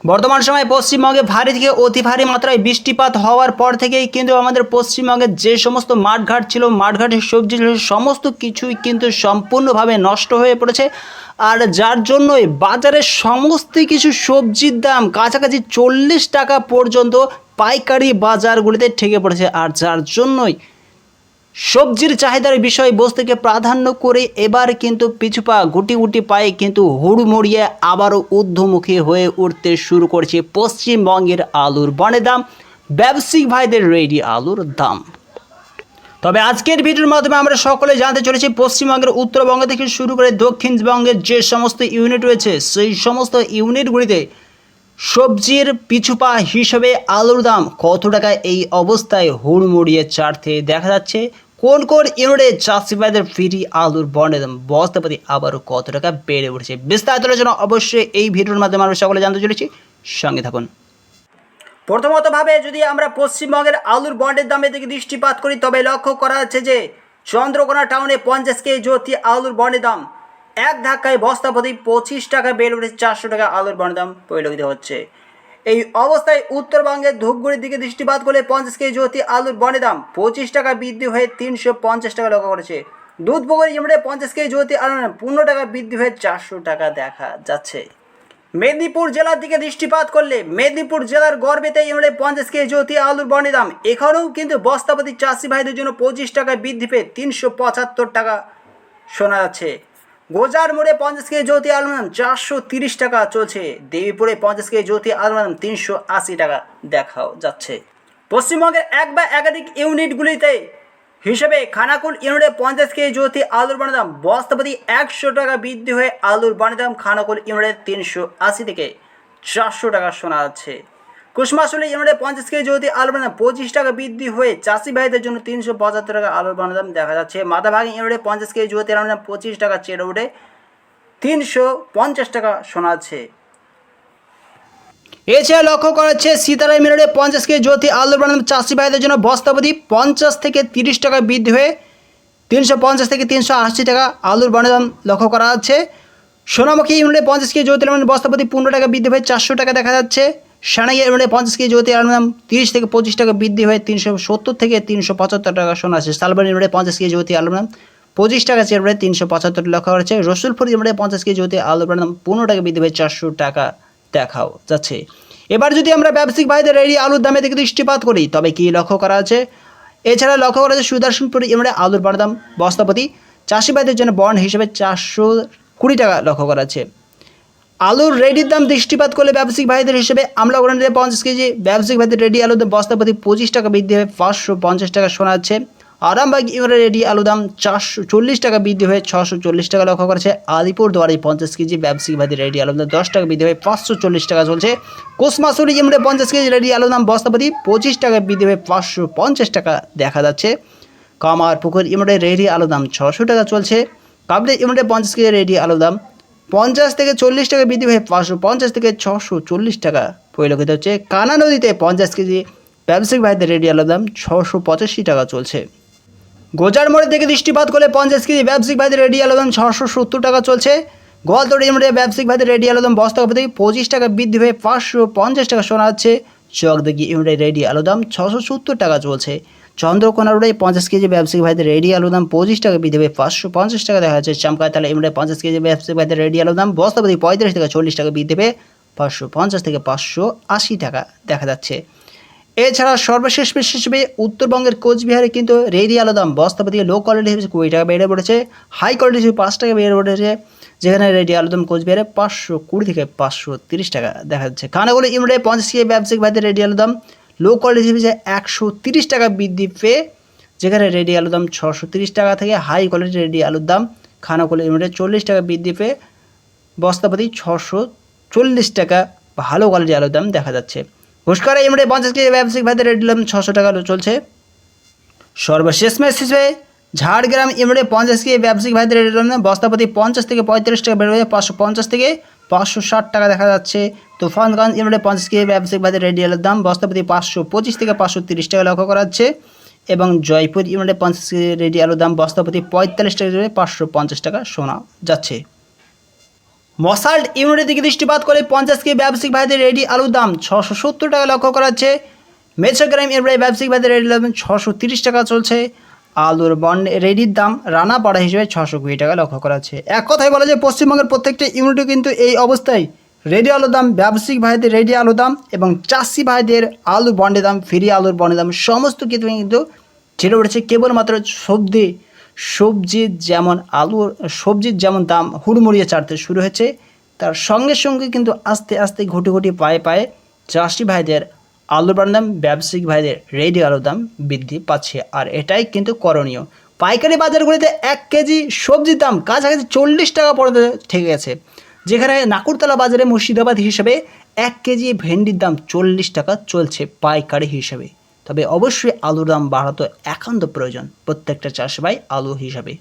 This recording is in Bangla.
বর্তমান সময়ে পশ্চিমবঙ্গে ভারী থেকে অতি ভারী মাত্রায় বৃষ্টিপাত হওয়ার পর থেকেই কিন্তু আমাদের পশ্চিমবঙ্গের যে সমস্ত মাঠঘাট ছিল, মাঠঘাটের সবজি ছিল, সমস্ত কিছুই কিন্তু সম্পূর্ণভাবে নষ্ট হয়ে পড়েছে। আর যার জন্যই বাজারে সমস্ত কিছু সবজির দাম কাছাকাছি চল্লিশ টাকা পর্যন্ত পাইকারি বাজারগুলিতে ঠেকে পড়েছে। আর যার জন্যই সবজির চাহিদার বিষয় বস্তুকে প্রাধান্য করে এবার কিন্তু পিছুপা গুটি গুটি পায়ে কিন্তু হুড়মুড়িয়ে আবারও ঊর্ধ্বমুখী হয়ে উঠতে শুরু করছে পশ্চিমবঙ্গের আলুর বনে দাম, ব্যবসায়িক ভাইদের রেডি আলুর দাম। তবে আজকের ভিডিওর মাধ্যমে আমরা সকলে জানতে চলেছি, পশ্চিমবঙ্গের উত্তরবঙ্গ থেকে শুরু করে দক্ষিণবঙ্গের যে সমস্ত ইউনিট রয়েছে, সেই সমস্ত ইউনিটগুলিতে সবজির পিছুপা হিসেবে আলুর দাম কত টাকা এই অবস্থায় হুড়মুড়িয়ে চাড়তে দেখা যাচ্ছে। কোন কোন ইউনিটে চাষি ভাইদের ফ্রি আলুর বন্ডের দাম বস্তাপতি আবারও কত টাকা বেড়ে উঠেছে? বিস্তারিত আলোচনা অবশ্যই এই ভিডিওর মাধ্যমে আমরা সকলে জানতে চলেছি। সঙ্গে থাকুন। প্রথমতভাবে যদি আমরা পশ্চিমবঙ্গের আলুর বন্ডের দামে দিকে দৃষ্টিপাত করি, তবে লক্ষ্য করা যাচ্ছে যে চন্দ্রকোনা টাউনে পঞ্চাশ কেজি জ্যোতি আলুর বন্ডের দাম এক ধাক্কায় বস্তা প্রতি পঁচিশ টাকা বেড়ে উঠেছে, চারশো টাকা আলুর বন্ডের দাম পরিলক্ষিত হচ্ছে। এই অবস্থায় উত্তরবঙ্গের ধূপগুড়ির দিকে দৃষ্টিপাত করলে পঞ্চাশ কেজি জ্যোতি আলুর বনে দাম পঁচিশ টাকা বৃদ্ধি হয়ে তিনশো পঞ্চাশ টাকা লক্ষ্য করেছে। দুধপুকুরি ইউনিটে পঞ্চাশ কেজি জ্যোতি দাম পনেরো টাকা বৃদ্ধি হয়ে চারশো টাকা দেখা যাচ্ছে। মেদিনীপুর জেলার দিকে দৃষ্টিপাত করলে মেদিনীপুর জেলার গর্বেতে ইউনিটে পঞ্চাশ কেজি জ্যোতি আলুর বনে দাম এখানেও কিন্তু বস্তাপতি চাষি ভাইদের জন্য পঁচিশ টাকা বৃদ্ধি পেয়ে তিনশো পঁচাত্তর টাকা শোনা যাচ্ছে। গোজার মোড়ে পঞ্চাশ কেজি জ্যোতি আলুর দাম চারশো তিরিশ টাকা চলছে। দেবীপুরে পঞ্চাশ কেজি জ্যোতি আলুর দাম তিনশো আশি টাকা দেখাও যাচ্ছে। পশ্চিমবঙ্গের এক বা একাধিক ইউনিটগুলিতে হিসেবে খানাকুল ইউনিটে পঞ্চাশ কেজি জ্যোতি আলুর বানের দাম বস্তাপতি একশো টাকা বৃদ্ধি হয়ে আলুর বানের দাম খানাকুল ইউনিটে তিনশো আশি থেকে চারশো টাকা শোনা যাচ্ছে। কুসমাশুলি ইউনিটে পঞ্চাশ কেজি জ্যোতি আলুর বানের পঁচিশ টাকা বৃদ্ধি হয়ে চাষি ভাইদের জন্য তিনশো পঁচাত্তর টাকা আলুর বানের দাম দেখা যাচ্ছে। মাথাভাগি ইউনিটে পঞ্চাশ কেজি জ্যোতি আলুর দাম পঁচিশ টাকা চেড়ে উঠে তিনশো পঞ্চাশ টাকা শোনা যাচ্ছে এছাড়া লক্ষ্য করা হচ্ছে সীতারাই মিনারে পঞ্চাশ কেজি জ্যোতি আলুর বানানো চাষি ভাইদের জন্য বস্তাপতি পঞ্চাশ থেকে তিরিশ টাকা বৃদ্ধি হয়ে তিনশো পঞ্চাশ থেকে তিনশো আশি টাকা আলুর বানের দাম লক্ষ্য করা যাচ্ছে। সোনামুখী ইউনিটে পঞ্চাশ কেজি জ্যোতি আলুর বস্তাপতি পনেরো টাকা বৃদ্ধি হয়ে চারশো টাকা দেখা যাচ্ছে। সানাইয়া ইউনিটে পঞ্চাশ কেজি জ্যোতি আলুর দাম তিরিশ থেকে পঁচিশ টাকা বৃদ্ধি হয়ে, তিনশো সত্তর থেকে তিনশো পঁচাত্তর টাকা শোনা আছে। সালবান ইউনিটে পঞ্চাশ কেজি জ্যোতি আলুর দাম পঁচিশ টাকা চেয়ে তিনশো পঁচাত্তর লক্ষ্য করা হচ্ছে রসুলপুর ইউনিটে পঞ্চাশ কেজি জ্যোতি আলুর পনেরো টাকা বৃদ্ধি হয়ে, চারশো টাকা দেখাও যাচ্ছে। এবার যদি আমরা ব্যবসায়িক ভাইদের এই আলুর দামে দিকে দৃষ্টিপাত করি, তবে কি লক্ষ্য করা আছে? এছাড়া লক্ষ্য করা আছে সুদর্শনপুর ইউনিটে আলুর দাম বস্তাপতি। চাষি ভাইদের জন্য বন্ড হিসেবে চারশো কুড়ি টাকা লক্ষ্য করা আছে। আলুর রেডির দাম দৃষ্টিপাত করলে ব্যবসায়িক ভাইদের হিসেবে আমরা ওখানে পঞ্চাশ কেজি। ব্যবসায়িক ভাইদের রেডি আলুর দাম বস্তাপতি পঁচিশ টাকা বৃদ্ধি হয়ে পাঁচশো পঞ্চাশ টাকা শোনা যাচ্ছে। আরামবাগ ইউনিটের রেডি আলু দাম চারশো চল্লিশ টাকা বৃদ্ধি হয়ে ছশো চল্লিশ টাকা লক্ষ্য করেছে। আলিপুর দুয়ারে পঞ্চাশ কেজি, ব্যবসায়িক ভাইদের রেডি আলু দাম দশ টাকা বৃদ্ধি হয়ে পাঁচশো চল্লিশ টাকা চলছে। কোসমাসুরি ইউনিটে পঞ্চাশ কেজি রেডি আলু দাম বস্তাপতি পঁচিশ টাকা বৃদ্ধি হয়ে পাঁচশো পঞ্চাশ টাকা দেখা যাচ্ছে। কামার পুকুর ইউনিটে রেডি আলু দাম ছশো টাকা চলছে। কাবলি ইউনিটে পঞ্চাশ কেজি রেডি আলু দাম পঞ্চাশ থেকে চল্লিশ টাকা বৃদ্ধি হয়ে পাঁচশো পঞ্চাশ থেকে ছশো চল্লিশ টাকা পরিলক্ষিত হচ্ছে। কানা নদীতে পঞ্চাশ কেজি ব্যবসায়িক ভাইদের রেডি আলুর দাম ছশো পঁচাশি টাকা চলছে। গোজার মোড়ের থেকে দৃষ্টিপাত করলে পঞ্চাশ কেজি ব্যবসায়িক ভাইদের রেডি আলুদম ছশো সত্তর টাকা চলছে। গোয়ালতোড় ইউনিটে ব্যবসায়িক ভাইদের রেডি আলুদম বস্তা থেকে পঁচিশ টাকা বৃদ্ধি হয়ে পাঁচশো পঞ্চাশ টাকা শোনা যাচ্ছে। চকদিঘি ইউনিটে রেডি আলুদম ছশো সত্তর টাকা চলছে। চন্দ্রকোনা রোডে পঞ্চাশ কেজি ব্যবসায়িক ভাইদের রেডি আলুদাম পঁচিশ টাকা বৃদ্ধি হয়ে পাঁচশো পঞ্চাশ টাকা দেখা যাচ্ছে। চামকাতলা ইউনিটে পঞ্চাশ কেজি ব্যবসায়িক ভাইদের রেডি আলুদাম বস্তাপতি পঁয়ত্রিশ থেকে চল্লিশ টাকা বৃদ্ধি পেয়ে পাঁচশো পঞ্চাশ থেকে পাঁচশো আশি টাকা দেখা যাচ্ছে। এছাড়া সর্বশেষ পেশ হিসেবে উত্তরবঙ্গের কোচবিহারে কিন্তু রেডি আলো দাম বস্তাপতি লো কোয়ালিটি হিসেবে কুড়ি টাকা বেড়ে পড়েছে। হাই কোয়ালিটি হিসেবে পাঁচ টাকা বেড়ে পড়েছে। যেখানে রেডি আলো দাম কোচবিহারে পাঁচশো কুড়ি থেকে পাঁচশো তিরিশ টাকা দেখা যাচ্ছে। খানাগুলো ইমরে পঞ্চাশ কেজি ব্যবসায়িক ভাইদের রেডি আলো দাম লো কোয়ালিটি হিসেবে একশো তিরিশ টাকা বৃদ্ধি পেয়ে, যেখানে রেডি আলুর দাম ছশো তিরিশ টাকা থেকে হাই কোয়ালিটি রেডি আলুর দাম খানাকুলো ইউনিটে চল্লিশ টাকা বৃদ্ধি পেয়ে, বস্তাপতি ছশো চল্লিশ টাকা ভালো কোয়ালিটি আলুর দাম দেখা যাচ্ছে। ঘুষকরা ইউনিটে পঞ্চাশ কেজি ব্যবসায়িক ভাইদের রেডি দাম ছশো টাকা চলছে। সর্বশেষ ম্যাচ হিসেবে ঝাড়গ্রাম ইউনিটে পঞ্চাশ কেজি ব্যবসায়িক ভাইদের রেডি দাম বস্তাপতি পঞ্চাশ থেকে পঁয়ত্রিশ টাকা বেড়ে পাঁচশো পঞ্চাশ থেকে পাঁচশো ষাট টাকা দেখা যাচ্ছে। তুফানগঞ্জ ইউনিটে পঞ্চাশ কেজি ব্যবসায়িক ভাইদের রেডি আলুর দাম বস্তাপতি পাঁচশো পঁচিশ থেকে পাঁচশো তিরিশ টাকা লক্ষ্য করা যাচ্ছে এবং জয়পুর ইউনিটে পঞ্চাশ কেজি রেডি আলুর দাম বস্তাপতি পঁয়তাল্লিশ টাকা থেকে পাঁচশো পঞ্চাশ টাকা শোনা যাচ্ছে। মশাল্ট ইউনিটের দিকে দৃষ্টিপাত করে পঞ্চাশ কেজি ব্যবসায়িক ভাইদের রেডি আলুর দাম ছশো সত্তর টাকা লক্ষ্য করা যাচ্ছে। মেছোগ্রাম এর ব্যবসায়িক ভাইদের রেডি দাম ছশো তিরিশ টাকা চলছে। আলুর বন্ড রেডির দাম রানা পাড়া হিসেবে ছশো কুড়ি টাকা লক্ষ্য করা হচ্ছে এক কথায় বলা যায়, পশ্চিমবঙ্গের প্রত্যেকটা ইউনিটে কিন্তু এই অবস্থায়। রেডি আলুর দাম, ব্যবসায়িক ভাইদের রেডি আলুর দাম এবং চাষি ভাইদের আলু বন্ডের দাম, ফিরি আলুর বন্ডের দাম, সমস্ত কিছু কিন্তু ছেড়ে উঠেছে। কেবলমাত্র সবজি সবজির যেমন আলুর সবজির যেমন দাম হুড়মুড়িয়ে চাড়তে শুরু হয়েছে, তার সঙ্গে সঙ্গে কিন্তু আস্তে আস্তে ঘুটে ঘুটে পায়ে পায়ে চাষি ভাইদের আলুর দাম ব্যবসায়িক ভাইদের রেডি আলুর দাম বৃদ্ধি পাচ্ছে, আর এটাই কিন্তু করণীয়। পাইকারি বাজারগুলিতে এক কেজি সবজির দাম কাছাকাছি চল্লিশ টাকা পর্যন্ত ঠেকে গেছে। যেখানে নাকুরতলা বাজারে মুর্শিদাবাদ হিসেবে এক কেজি ভেন্ডির দাম চল্লিশ টাকা চলছে পাইকারি হিসেবে। তবে অবশ্যই আলুর দাম বাড়াতো একান্ত প্রয়োজন প্রত্যেকটা চাষবাই আলু হিসাবে।